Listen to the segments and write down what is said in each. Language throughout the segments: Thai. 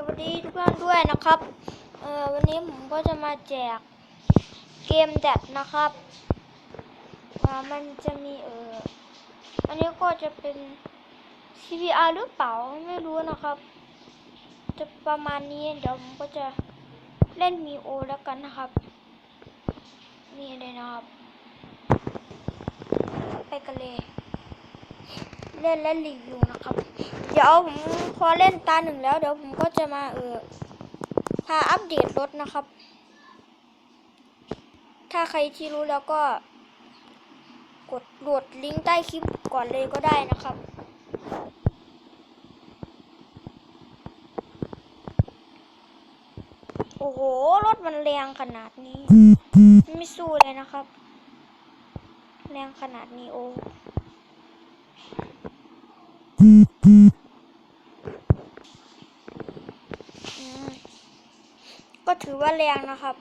สวัสดีทุกท่านด้วยนะครับเออวันนี้ผมก็จะมาแจกเกมแดดนะครับอ่ามันจะมีเอออันนี้ก็จะเป็น CVR หรือเปล่าไม่รู้นะครับ จะประมาณนี้เดี๋ยวผมก็จะเล่นมีโอแล้วกันนะครับนี่เลยนะครับ ไปกันเลย เล่นและรีวิวนะครับ เดี๋ยวผมพอเล่นตาหนึ่งแล้ว เดี๋ยวผมก็จะมาเออพาอัปเดตรถนะครับ ถ้าใครที่รู้แล้วก็ กดโหลดลิงก์ใต้คลิปก่อนเลยก็ได้นะครับโอ้โห รถมันแรงขนาดนี้ ไม่สู้เลยนะครับ แรงขนาดนี้โอ้ ก็ถือว่าแรงนะครับ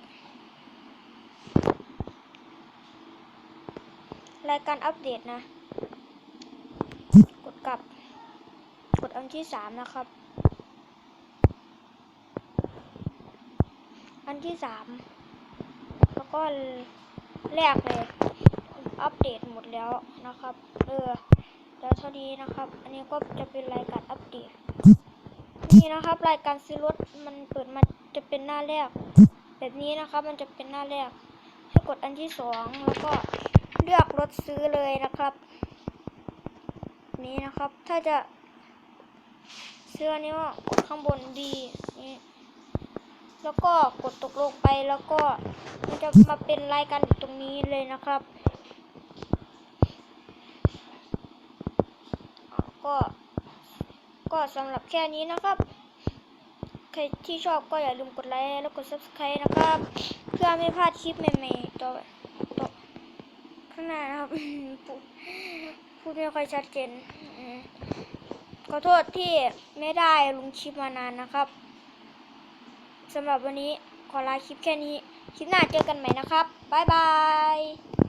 รายการอัปเดตนะ กดกลับ กดอันที่สามนะครับ อันที่สามแล้วก็แรกเลย อัปเดตหมดแล้วนะครับ เออ แล้วเท่านี้นะครับ อันนี้ก็จะเป็นรายการอัปเดต นี่นะครับ รายการซื้อรถมันเปิดมาจะเป็นหน้าแรก แบบนี้นะครับ มันจะเป็นหน้าแรก ให้กดอันที่สองแล้วก็เลือกรถซื้อเลยนะครับ นี้นะครับ ถ้าจะซื้ออันนี้ก็กดข้างบน B นี่แล้วก็กดตกลงไปแล้วก็มันจะมาเป็นรายการอยู่ตรงนี้เลยนะครับ ก็ ก็สำหรับแค่นี้นะครับ ใครที่ชอบก็อย่าลืมกดไลค์แล้วกด subscribe นะครับ เพื่อไม่พลาดคลิปใหม่ๆต่อต่อข้างหน้านะครับพูดไม่ค่อยชัดเจนขอโทษที่ไม่ได้ลงคลิปมานานนะครับสำหรับวันนี้ขอลาคลิปแค่นี้ คลิปหน้าเจอกันใหม่นะครับ บ๊ายบาย